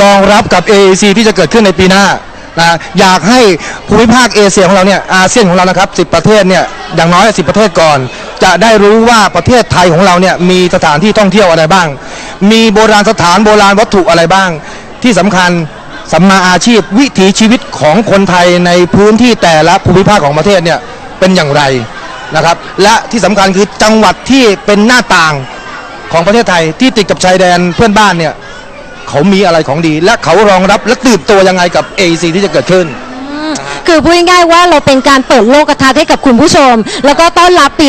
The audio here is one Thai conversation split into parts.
รองรับกับ AAC ที่จะเกิดขึ้นในปีหน้านะอยากให้ภูมิภาคเอเชียของเราเนี่ยอาเซียนของเรานะครับ 10 ประเทศเนี่ยอย่างน้อย 10 ประเทศก่อน จะได้รู้ว่าประเทศไทยของเราเนี่ยมีสถานที่ท่องเที่ยวอะไรบ้าง มีโบราณสถานโบราณวัตถุอะไรบ้าง ที่สำคัญสัมมาอาชีพวิถีชีวิตของคนไทยในพื้นที่แต่ละภูมิภาคของประเทศเนี่ยเป็นอย่างไรนะครับ และที่สำคัญคือจังหวัดที่เป็นหน้าต่างของประเทศไทยที่ติดกับชายแดนเพื่อนบ้านเนี่ย เขามีอะไรของดี และเขารองรับและตื่นตัวยังไงกับ AEC ที่จะเกิดขึ้น คือพูดง่ายๆว่าเราเป็นการเปิดโลกทัศน์ให้กับคุณผู้ชม แล้วก็ต้อนรับปี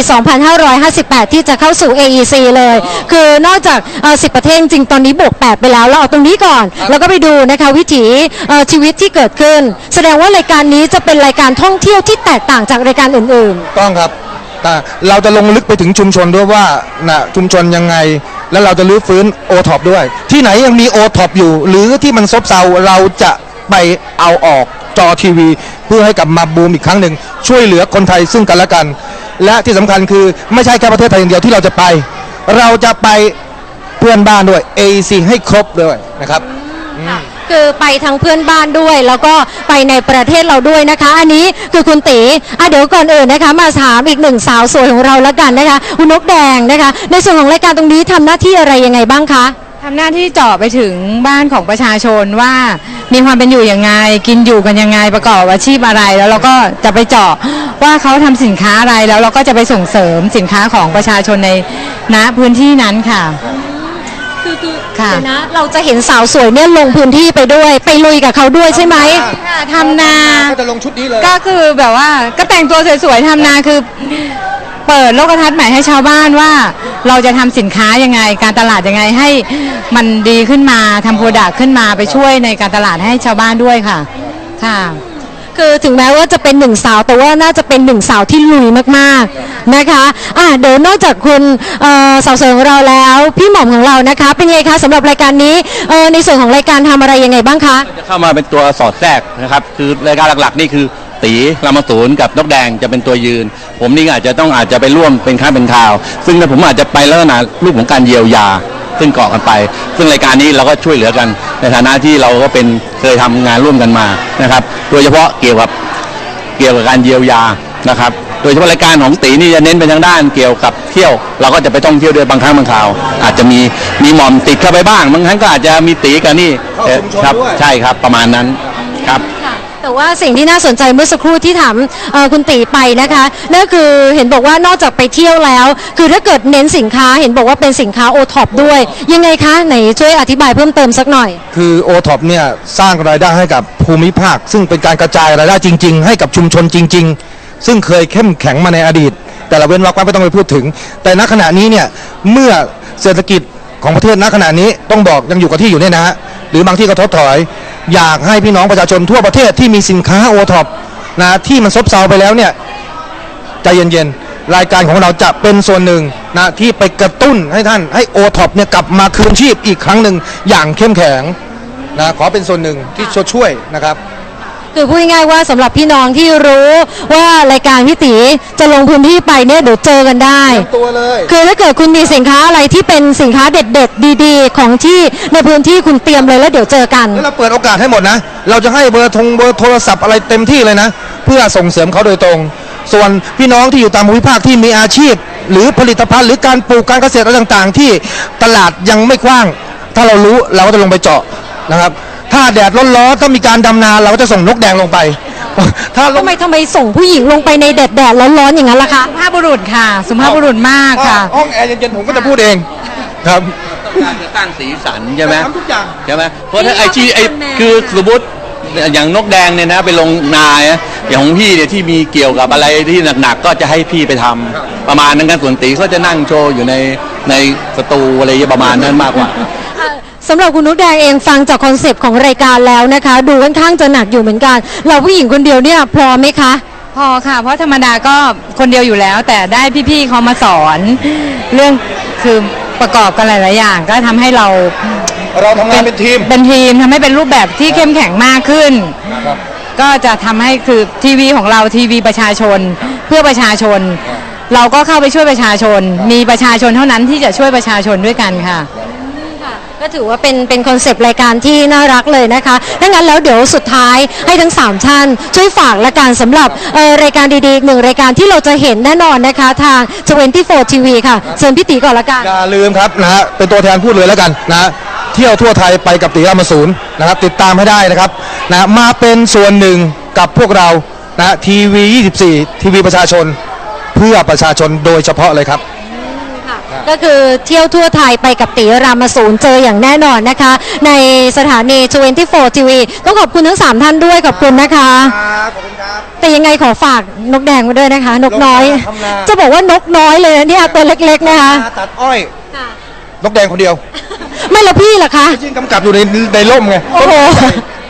2558 ที่จะเข้าสู่ AEC เลย คือนอกจากเอ่อ10 ประเทศจริงๆตอนนี้บวก 8 ไปแล้วเราเอาตรงนี้ก่อน แล้วก็ไปดูนะคะวิถีเอ่อชีวิตที่เกิดขึ้น แสดงว่ารายการนี้จะเป็นรายการท่องเที่ยวที่แตกต่างจากรายการอื่นต้องครับ แต่เราจะลงลึกไปถึงชุมชนด้วยว่านะชุมชนยังไง แล้วเราจะรื้อฟื้นโอท็อปด้วย ที่ไหนยังมีโอท็อปอยู่ หรือที่มันซบเซาเราจะไปเอาออกจอทีวี เพื่อให้กลับมาบูมอีกครั้งหนึ่งช่วยเหลือคนไทยซึ่งกันและกัน และที่สำคัญคือไม่ใช่แค่ประเทศไทยอย่างเดียวที่เราจะไป เราจะไปเพื่อนบ้านด้วย AEC ให้ครบด้วยนะครับๆ คือไปทั้งเพื่อนบ้านด้วย แล้วก็ไปในประเทศเราด้วยนะคะ อันนี้คือคุณตีอะเดี๋ยวก่อนอื่นนะคะ มาถามอีกหนึ่งสาวสวยของเราแล้วกันนะคะคุณนกแดงนะคะ ในส่วนของรายการตรงนี้ทำหน้าที่อะไรยังไงบ้างคะ ทำหน้าที่เจาะไปถึงบ้านของประชาชนว่ามีความเป็นอยู่ยังไง กินอยู่กันยังไงประกอบอาชีพอะไร แล้วเราก็จะไปเจาะว่าเขาทำสินค้าอะไรแล้วเราก็จะไปส่งเสริมสินค้าของประชาชนในณพื้นที่นั้นค่ะ คือคือค่ะ เดี๋ยวนะเราจะเห็นสาวสวยเนี่ยลงพื้นที่ไปด้วย ไปลุยกับเขาด้วยใช่ไหมค่ะทำนา ก็จะลงชุดนี้เลย ก็คือแบบว่าก็แต่งตัวสวยๆทำนาคือ เปิดโลกทัศน์ใหม่ให้ชาวบ้านว่า เราจะทำสินค้ายังไง การตลาดยังไงให้มันดีขึ้นมาทำโปรดักต์ขึ้นมาไปช่วยในการตลาดให้ชาวบ้านด้วยค่ะ ค่ะ คือถึงแม้ว่าจะเป็นหนึ่งสาวแต่ว่าน่าจะเป็นหนึ่งสาวที่ลุยมากๆนะคะอะเดี๋ยวนอกจากคุณเอ่อสาวสวยของเราแล้ว พี่หม่อมของเรานะคะ เป็นไงคะสำหรับรายการนี้เอ่อในส่วนของรายการทำอะไรยังไงบ้างคะจะเข้ามาเป็นตัวสอดแทรกนะครับคือรายการหลักๆ นี่คือตีรามศูนย์กับนกแดงจะเป็นตัวยืน ผมนี่อาจจะต้องอาจจะไปร่วมเป็นข้างเป็นข่าว ซึ่งผมอาจจะไปลักษณะรูปของการเยียวยาซึ่งเกาะกันไป ซึ่งรายการนี้เราก็ช่วยเหลือกัน ในฐานะที่เราก็เป็นเคยทำงานร่วมกันมานะครับ โดยเฉพาะเกี่ยวกับเกี่ยวกับการเยียวยานะครับ โดยเฉพาะรายการของตีนี่จะเน้นไปทางด้านเกี่ยวกับเที่ยว เราก็จะไปท่องเที่ยวด้วยบางครั้งบางคราว อาจจะมีมีหมอมติดเข้าไปบ้างบางครั้งก็อาจจะมีตีกันนี่ครับใช่ครับประมาณนั้นครับ แต่ว่าสิ่งที่น่าสนใจเมื่อสักครู่ที่ถามคุณตีไปนะคะนั่นคือเห็นบอกว่านอกจากไปเที่ยวแล้ว คือถ้าเกิดเน้นสินค้าเห็นบอกว่าเป็นสินค้าโอท็อปด้วย ยังไงคะไหนช่วยอธิบายเพิ่มเติมสักหน่อย คือ o t o p เนี่ยสร้างรายได้ให้กับภูมิภาค ซึ่งเป็นการกระจายรายได้จริง ๆ ให้กับชุมชนจริง ๆ ซึ่งเคยเข้มแข็งมาในอดีต แต่ละเว้นวรรคไม่ต้องไปพูดถึง แต่ณขณะนี้เนี่ยเมื่อเศรษฐกิจของประเทศณขณะนี้ต้องบอกยังอยู่กับที่อยู่เนี่ยนะฮะหรือบางที่ก็ทดถอย อยากให้พี่น้องประชาชนทั่วประเทศที่มีสินค้าโอท็อปนะที่มันซบเซาไปแล้วเนี่ยใจเย็นๆ รายการของเราจะเป็นส่วนหนึ่งนะที่ไปกระตุ้นให้ท่านให้โอท็อปเนี่ยกลับมาคืนชีพอีกครั้งหนึ่งอย่างเข้มแข็งนะขอเป็นส่วนหนึ่งที่ช่วยนะครับ คือพูดง่ายๆว่าสำหรับพี่น้องที่รู้ว่ารายการพี่ตีจะลงพื้นที่ไปเนี่ยเดี๋ยวเจอกันได้ ตัวเลย คือถ้าเกิดคุณมีสินค้าอะไรที่เป็นสินค้าเด็ดๆ ดีๆ ของที่ในพื้นที่คุณเตรียมเลยแล้วเดี๋ยวเจอกันแล้วเราเปิดโอกาสให้หมดนะ เราจะให้เบอร์ทงเบอร์โทรศัพท์อะไรเต็มที่เลยนะ เพื่อส่งเสริมเขาโดยตรง ส่วนพี่น้องที่อยู่ตามภูมิภาคที่มีอาชีพ หรือผลิตภัณฑ์หรือการปลูกการเกษตรอะไรต่างๆ ที่ตลาดยังไม่กว้าง ถ้าเรารู้เราก็จะลงไปเจาะนะครับ ถ้าแดดร้อนๆต้องมีการดำนาเราก็จะส่งนกแดงลงไป ถ้าลทำงไมทำไมส่งผู้หญิงลงไปในแดดแดดๆร้อนๆอย่างนั้นล่ะคะสุภาพบุรุษค่ะสุภาพบุรุษมากค่ะ ห้องแอร์เย็นๆผมก็จะพูดเองครับต้องการจะสร้างสีสันใช่ไหมทำทุกอย่าง ใช่ไหมเพราะถ้านี่ไอที่ไอเขาเป็นแมวคือสมมติอย่างนกแดงเนี่ยนะไปลงนาเนี่ยอย่างของพี่เนี่ยที่มีเกี่ยวกับอะไรที่หนักๆก็จะให้พี่ไปทำประมาณนั้นกันส่วนตีก็จะนั่งโชว์อยู่ในในสตูอะไรประมาณนั้นมากกว่าอะ สำหรับคุณนุกแดงเองฟังจากคอนเซปต์ของรายการแล้วนะคะ ดูค่อนข้างจะหนักอยู่เหมือนกัน เราผู้หญิงคนเดียวเนี่ยพร้อมไหมคะ พอค่ะ เพราะธรรมดาก็คนเดียวอยู่แล้ว แต่ได้พี่ๆเขามาสอน เรื่องคือประกอบกันหลายๆอย่าง ก็ทำให้เราเราทำงานเป็นทีม เป็นทีมทำให้เป็นรูปแบบที่เข้มแข็งมากขึ้นก็จะทำให้คือทีวีของเราทีวีประชาชน เพื่อประชาชน เราก็เข้าไปช่วยประชาชน มีประชาชนเท่านั้นที่จะช่วยประชาชนด้วยกันค่ะ ก็ถือว่าเป็นเป็นคอนเซปต์รายการที่น่ารักเลยนะคะดังนั้นแล้วเดี๋ยวสุดท้ายให้ทั้ง 3 ท่าน ช่วยฝากละกันสำหรับเอ่อรายการดีๆอีกหนึ่งรายการที่เราจะเห็นแน่นอนนะคะทาง 24 TV ค่ะเชิญพี่ตีก่อนละกัน อย่าลืมครับนะฮะเป็นตัวแทนพูดเลยแล้วกันนะฮะเที่ยวทั่วไทยไปกับตีรามาศูนย์นะครับติดตามให้ได้นะครับนะมาเป็นส่วนหนึ่งกับพวกเรานะทีวี 24 ทีวีประชาชน เพื่อประชาชนโดยเฉพาะเลยครับ ก็คือเที่ยวทั่วไทยไปกับตีรามาศูนย์เจออย่างแน่นอนนะคะ ในสถานี 24 TV ต้องขอบคุณทั้ง 3 ท่านด้วยขอบคุณนะคะขอบคุณครับ แต่ยังไงขอฝากนกแดงมาด้วยนะคะ นกน้อย นกนาทำนา จะบอกว่านกน้อยเลยนะเนี่ยตัวเล็กๆนะคะตัดอ้อยนกแดงคนเดียวไม่ละพี่เหรอคะ ยิ่งกำกับอยู่ในในร่มไงโอ้โห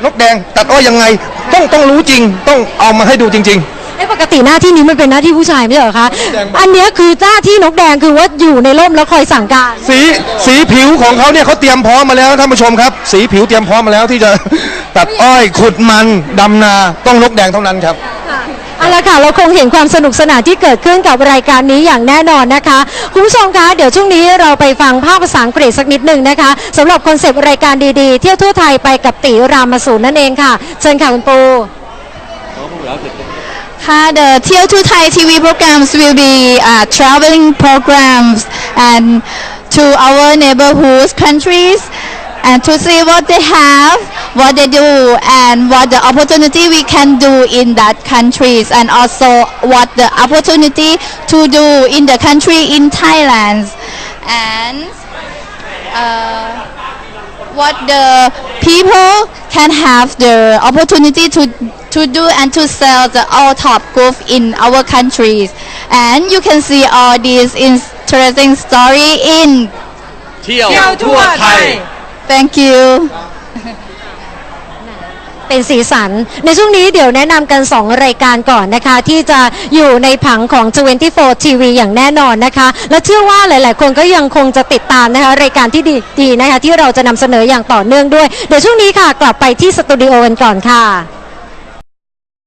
นกแดงตัดอ้อยยังไง ต้องต้องรู้จริง ต้องเอามาให้ดูจริง ไอ้ปกติหน้าที่นี้มันเป็นหน้าที่ผู้ชายไม่ใช่เหรอคะแดงบอกอันเนี้ยคือหน้าที่นกแดงคือว่าอยู่ในร่มแล้วคอยสั่งการๆสีสีผิวของเขาเนี่ยเขาเตรียมพร้อมมาแล้วท่านผู้ชมครับ สีผิวเตรียมพร้อมมาแล้วที่จะ ตัดอ้อยขุดมันดำนาต้องนกแดงเท่านั้นครับ เอาละค่ะเราคงเห็นความสนุกสนานที่เกิดขึ้นกับรายการนี้อย่างแน่นอนนะคะคุณผู้ชมคะเดี๋ยวช่วงนี้เราไปฟังภาพภาษาอังกฤษสักนิดหนึ่งนะคะสำหรับคอนเซปต์รายการดีๆ เที่ยวทั่วไทยไปกับตีรามาสูนนั่นเองค่ะ เชิญค่ะคุณปู The TL2 Thai TV programs will be uh, traveling programs and to our neighborhoods countries and to see what they have, what they do, and what the opportunity we can do in that countries, and also what the opportunity to do in the country in Thailand, and. Uh, what the people can have the opportunity to to do and to sell the all top goods in our countries and you can see all these interesting story in เที่ยวทั่วไทย thank you เป็นสีสัน ในช่วงนี้เดี๋ยวแนะนำกัน 2 รายการก่อนนะคะ ที่จะอยู่ในผังของ 24 TV อย่างแน่นอนนะคะ และเชื่อว่าหลาย ๆ คนก็ยังคงจะติดตามนะคะ รายการที่ดีๆนะคะ ที่เราจะนำเสนออย่างต่อเนื่องด้วย เดี๋ยวช่วงนี้ค่ะ กลับไปที่สตูดิโอกันก่อนค่ะ